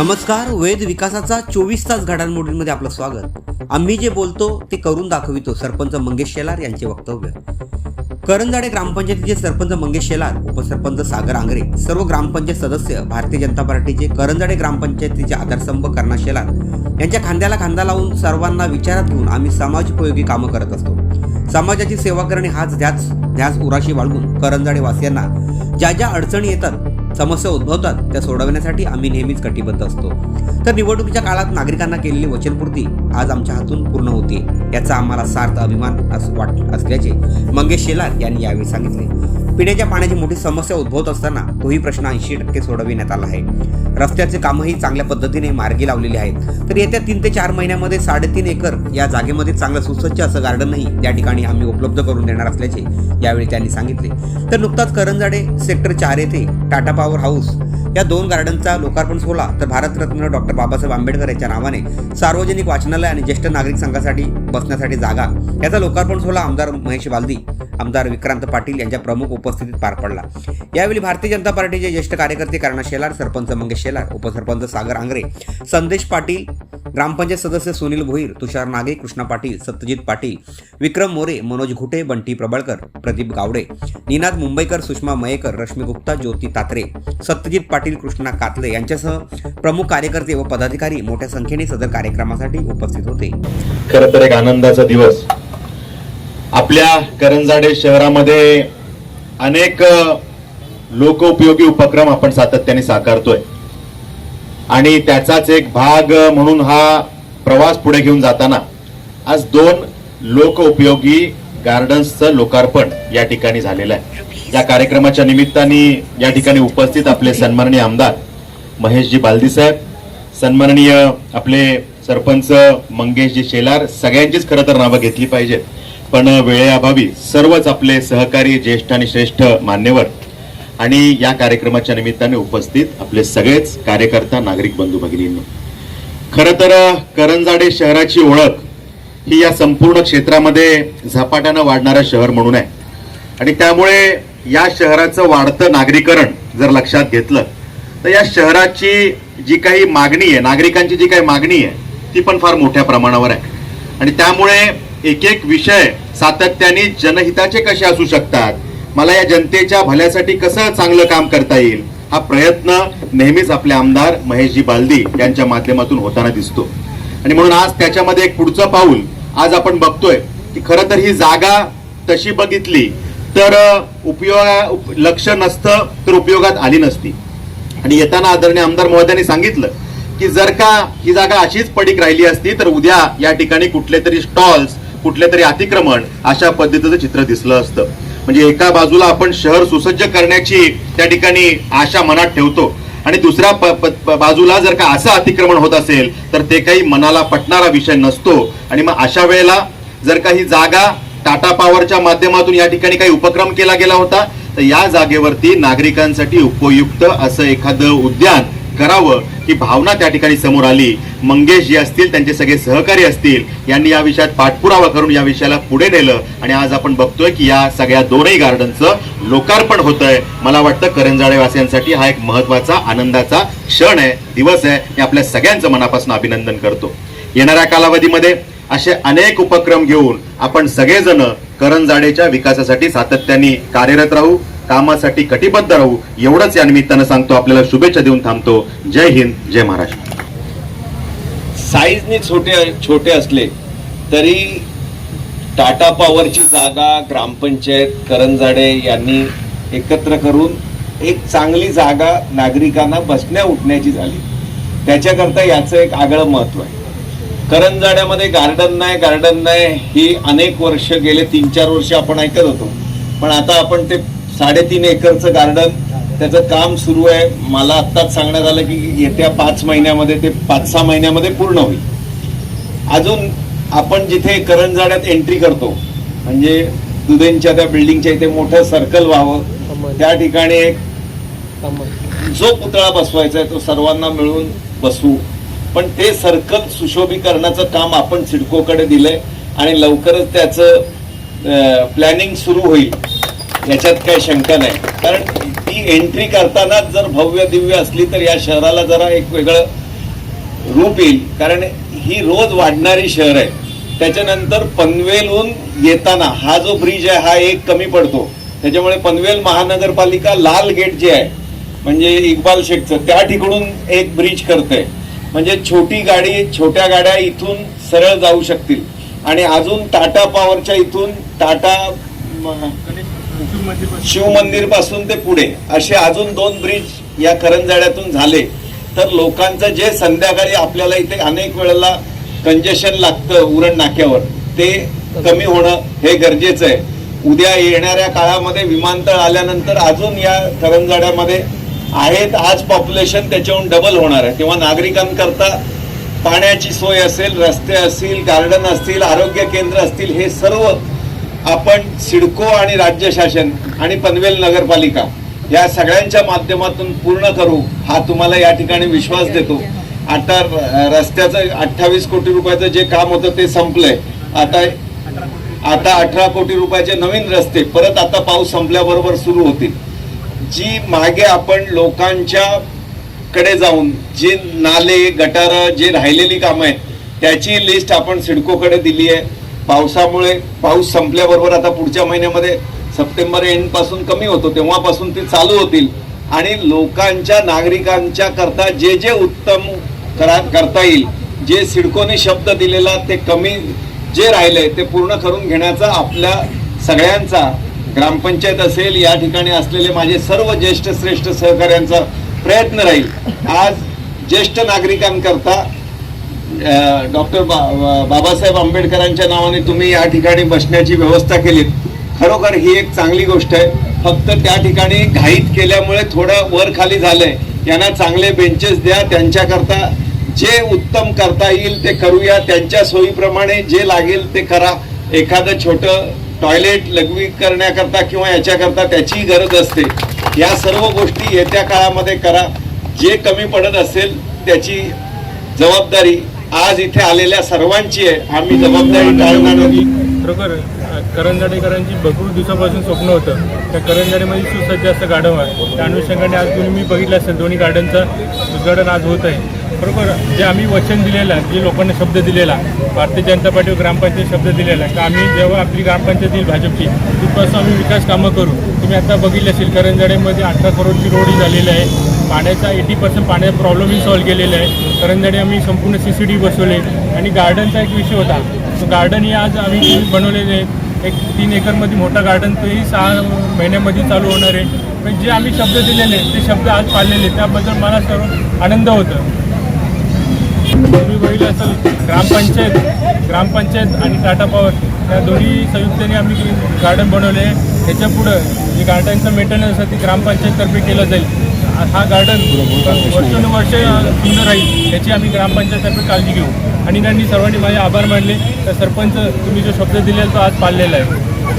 नमस्कार वेद विकासाचा चोवीस तास घडामोडींमध्ये आपलं स्वागत. आम्ही जे बोलतो ते करून दाखवितो सरपंच मंगेश शेलार यांचे वक्तव्य. करंजाडे ग्रामपंचायतीचे सरपंच मंगेश शेलार उपसरपंच सागर आंग्रे सर्व ग्रामपंचायत सदस्य भारतीय जनता पार्टीचे करंजाडे ग्रामपंचायतीचे आधारस्तंभ कर्णा शेलार यांच्या खांद्याला खांदा लावून सर्वांना विचारात घेऊन आम्ही समाजोपयोगी कामं करत असतो. समाजाची सेवा करणे हाच ध्यास ध्यास उराशी बाळगून करंजाडे वासियांना ज्या ज्या अडचणी येतात समस्या उद्भवतात त्या सोडवण्यासाठी आम्ही नेहमीच कटिबद्ध असतो. तर निवडणुकीच्या काळात नागरिकांना केलेली वचनपूर्ती आज आमच्या हातून पूर्ण होते याचा आम्हाला सार्थ अभिमान वाट असल्याचे मंगेश शेलार यांनी यावेळी सांगितले. पिण्याच्या पाण्याची मोठी समस्या उद्भवत असताना तोही प्रश्न ऐंशी टक्के सोडविण्यात आला आहे. रस्त्याचे कामही चांगल्या पद्धतीने मार्गी लावलेले आहेत. तर येत्या तीन ते चार महिन्यामध्ये साडेतीन एकर या जागेमध्ये चांगलं सुसज्ज असं गार्डनही त्या ठिकाणी आम्ही उपलब्ध करून देणार असल्याचे यावेळी त्यांनी सांगितले. तर नुकताच करंजाडे सेक्टर चार येथे टाटा पॉवर हाऊस या दोन गार्डनचा लोकार्पण सोहळा तर भारतरत्न डॉक्टर बाबासाहेब आंबेडकर यांच्या नावाने सार्वजनिक वाचनालय आणि ज्येष्ठ नागरिक संघासाठी बसण्यासाठी जागा याचा लोकार्पण सोहळा आमदार महेश बालदी आमदार विक्रांत पाटील यांच्या प्रमुख उपस्थितीत पार पडला. यावेळी भारतीय जनता पार्टीचे ज्येष्ठ कार्यकर्ते कर्णा शेलार सरपंच मंगेश शेलार उपसरपंच सागर आंग्रे संदेश पाटील ग्रामपंचायत सदस्य सुनील भोईर तुषार नागे कृष्णा पाटील सत्यजित पाटील विक्रम मोरे मनोज घुटे बंटी प्रबळकर प्रदीप गावडे निनाद मुंबईकर सुषमा मयेकर रश्मी गुप्ता ज्योती तात्रे सत्यजित पाटील कृष्णा कातले यांच्यासह प्रमुख कार्यकर्ते व पदाधिकारी मोठ्या संख्येने सदर कार्यक्रमासाठी उपस्थित होते. खर तर एक आनंदाचा दिवस. आपल्या करंजाडे शहरामध्ये अनेक लोकोपयोगी उपक्रम आपण सातत्याने साकारतोय. आणि त्याचाच एक भाग म्हणून हा प्रवास पुढे घेऊन जाताना आज दोन लोकउपयोगी गार्डन्सचं लोकार्पण या ठिकाणी झालेलं आहे. या कार्यक्रमाच्या निमित्ताने या ठिकाणी उपस्थित आपले सन्माननीय आमदार महेशजी बालदी साहेब सन्माननीय आपले सरपंच मंगेशजी शेलार सगळ्यांचीच खरं तर नावं घेतली पाहिजेत. पण वेळेअभावी सर्वच आपले सहकारी ज्येष्ठ आणि श्रेष्ठ मान्यवर आणि या कार्यक्रमाच्या निमित्ताने उपस्थित आपले सगळेच कार्यकर्ता नागरिक बंधू भगिनींनो. खरं तर करंजाडे शहराची ओळख ही या संपूर्ण क्षेत्रामध्ये झपाट्यानं वाढणारं शहर म्हणून आहे. आणि त्यामुळे या शहराचं वाढतं नागरीकरण जर लक्षात घेतलं तर या शहराची जी काही मागणी आहे नागरिकांची जी काही मागणी आहे ती पण फार मोठ्या प्रमाणावर आहे. आणि त्यामुळे एक एक विषय सातत्याने जनहिताचे कसे असू शकतात मला या जनतेच्या भल्यासाठी कसं चांगलं काम करता येईल? हा प्रयत्न नेहमीच आपले आमदार महेशजी बालदी यांच्या माध्यमातून होताना दिसतो. आणि म्हणून आज त्याच्यामध्ये एक पुढचं पाऊल आज आपण बघतोय की खरं तर ही जागा तशी बघितली तर उपयोग लक्ष नसतं तर उपयोगात आली नसती. आणि येताना आदरणीय आमदार महोदयांनी सांगितलं की जर का ही जागा अशीच पडीक राहिली असती तर उद्या या ठिकाणी कुठले तरी स्टॉल्स कुठले तरी अतिक्रमण अशा पद्धतीचं चित्र दिसलं असतं. म्हणजे एका बाजूला आपण शहर सुसज्ज करण्याची त्या ठिकाणी आशा मनात ठेवतो. आणि दुसऱ्या प- प- प- बाजूला जर का असं अतिक्रमण होत असेल तर ते काही मनाला पटणारा विषय नसतो. आणि मग अशा वेळेला जर का ही जागा टाटा पॉवरच्या माध्यमातून या ठिकाणी काही उपक्रम केला गेला होता तर या जागेवरती नागरिकांसाठी उपयुक्त असं एखादं उद्यान करावं ही भावना त्या ठिकाणी समोर आली. मंगेश जे असतील त्यांचे सगळे सहकारी असतील यांनी या विषयात पाठपुरावा करून या विषयाला पुढे नेलं. आणि आज आपण बघतोय की या सगळ्या दोनही गार्डनचं लोकार्पण होत आहे मला वाटतं करंजाळेवासियांसाठी हा एक महत्त्वाचा आनंदाचा क्षण आहे दिवस आहे. मी आपल्या सगळ्यांचं मनापासून अभिनंदन करतो. येणाऱ्या कालावधीमध्ये असे अनेक उपक्रम घेऊन आपण सगळेजण करंजाडेच्या विकासासाठी सातत्याने कार्यरत राहू. कामासाठी कटिबद्ध राहू एवढंच या निमित्तानं सांगतो आपल्याला शुभेच्छा देऊन थांबतो. जय हिंद जय महाराष्ट्र. साईजने छोटे छोटे असले तरी टाटा पॉवरची जागा ग्रामपंचायत करंजाडे यांनी एकत्र करून एक चांगली जागा नागरिकांना बसण्या उठण्याची झाली. त्याच्याकरता याचं एक आगळं महत्त्व आहे. करंजाड्यामध्ये गार्डन नाही गार्डन नाही ही अनेक वर्ष गेले तीन चार वर्ष आपण ऐकत होतो. पण आता आपण ते साडेतीन एकरचं गार्डन त्याचं काम सुरू आहे. मला आत्ताच सांगण्यात आलं की येत्या पाच महिन्यामध्ये ते पाच सहा महिन्यामध्ये पूर्ण होईल. अजून आपण जिथे करंजाड्यात एंट्री करतो म्हणजे दुधेंच्या त्या बिल्डिंगच्या इथे मोठं सर्कल व्हावं. त्या ठिकाणी एक जो पुतळा बसवायचा आहे तो सर्वांना मिळून बसवू. पण ते सर्कल सुशोभीकरणाचं काम आपण सिडकोकडे दिलंय आणि लवकरच त्याचं प्लॅनिंग सुरू होईल. याच्यात काही शंका नाही. कारण ती एंट्री करतानाच जर भव्य दिव्य असली तर या शहराला जरा एक वेगळं रूप येईल. कारण ही रोज वाढणारी शहर आहे. त्याच्यानंतर पनवेलहून येताना हा जो ब्रिज आहे हा एक कमी पडतो. त्याच्यामुळे पनवेल महानगरपालिका लाल गेट जे आहे म्हणजे इक्बाल शेखचं त्या ठिकाणून एक ब्रिज करते म्हणजे छोटी गाडी छोट्या गाड्या इथून सरळ जाऊ शकतील. आणि अजून टाटा पॉवरच्या इथून टाटा शिवमंदिरपासून ते पुढे असे अजून दोन ब्रिज या करंजाड्यातून झाले. तर लोकांचं जे संध्याकाळी आपल्याला इथे अनेक वेळेला कंजेशन लागतं उरण नाक्यावर ते कमी होणं हे गरजेचं आहे. उद्या येणाऱ्या काळामध्ये विमानतळ आल्यानंतर अजून या करंजाड्यामध्ये आहेत आज पॉप्युलेशन त्याच्याहून डबल होणार आहे. तेव्हा नागरिकांकरता पाण्याची सोय असेल रस्ते असतील गार्डन असतील आरोग्य केंद्र असतील हे सर्व आपण सिडको आणि राज्य शासन आणि पनवेल नगरपालिका या सगळ्यांच्या माध्यमातून पूर्ण करू हा तुम्हाला या ठिकाणी विश्वास देतो. आता र- रस्त्याचं अठ्ठावीस कोटी रुपयाचं जे काम होतं ते संपलंय. आता आता अठरा कोटी रुपयाचे नवीन रस्ते परत आता पाऊस संपल्याबरोबर सुरू होतील. जी मागे आपण लोकांच्या कडे जाऊन जे नाले गटारं जे राहिलेली कामं आहेत त्याची लिस्ट आपण सिडकोकडे दिली आहे. पावसामुळे पाऊस संपल्याबरोबर आता पुढच्या महिन्यामध्ये सप्टेंबर एंडपासून कमी होतो तेव्हापासून ते चालू होतील. आणि लोकांच्या नागरिकांच्या करता जे जे उत्तम करा करता येईल जे सिडकोने शब्द दिलेला ते कमी जे राहिले ते पूर्ण करून घेण्याचा आपल्या सगळ्यांचा ग्रामपंचायत असेल या ठिकाणी असलेले माझे सर्व ज्येष्ठ श्रेष्ठ सहकाऱ्यांचा प्रयत्न राहील. आज ज्येष्ठ नागरिकांकरता डॉक्टर बाबासाहेब आंबेडकरांच्या नावाने तुम्ही या ठिकाणी बसण्याची व्यवस्था केलीत. खरोखर ही एक चांगली गोष्ट आहे. फक्त त्या ठिकाणी घाईत केल्यामुळे थोडं वर खाली झालंय. यांना चांगले बेंचेस द्या. त्यांच्याकरता जे उत्तम करता येईल ते करूया. त्यांच्या सोयीप्रमाणे जे लागेल ते करा. एखादं छोटं टॉयलेट लघवी करण्याकरता किंवा याच्याकरता त्याची गरज असते. या सर्व गोष्टी येत्या काळामध्ये करा. जे कमी पडत असेल त्याची जबाबदारी आज इथे आलेल्या सर्वांची आहे. आम्ही जबाबदारी टाळणार नाही. बरोबर करंजाडेकरांची भरपूर दिवसापासून स्वप्न होतं. त्या करंजाडेमध्ये सुसज्ज असं गार्डन आहे. त्या अनुषंगाने आज तुम्ही मी बघितलं असेल दोन्ही गार्डनचं उद्घाटन आज होत आहे. बरोबर जे आम्ही वचन दिलेलं आहे, जे लोकांना शब्द दिलेला भारतीय जनता पार्टी ग्रामपंचायत शब्द दिलेला तर का आम्ही जेव्हा आपली ग्रामपंचायत येईल भाजपची तिथपासून आम्ही विकास कामं करू. तुम्ही आता बघितलं असेल करंजाडेमध्ये अठरा करोडची रोड झालेली आहे. पाण्याचा एटी पर्सेंट पाण्याचा प्रॉब्लेमही सॉल्व्ह केलेला आहे. करंजाडे आम्ही संपूर्ण सी सी टी बसवले. आणि गार्डनचा एक विषय होता. तो गार्डन हे आज आम्ही बनवलेले आहे एक तीन एकरमध्ये मोठा गार्डन तेही सहा महिन्यामध्ये चालू होणार आहे. पण जे आम्ही शब्द दिलेले ते शब्द आज पाळलेले त्याबद्दल मला सर्व आनंद होतो. तुम्ही बघितलं असेल ग्रामपंचायत ग्रामपंचायत आणि टाटा पॉवर या दोन्ही संयुक्तने आम्ही गार्डन बनवले. आहे त्याच्या पुढं जे गार्डनचं मेंटेनन्स आहे ते ग्रामपंचायततर्फे केलं जाईल. हा गार्डन वर्षानुवर्ष सुंदर राहील याची आम्ही ग्रामपंचायततर्फे काळजी घेऊ. आणि त्यांनी सर्वांनी माझे आभार मानले. तर सरपंच तुम्ही जो शब्द दिलेला तो आज पाळलेला आहे.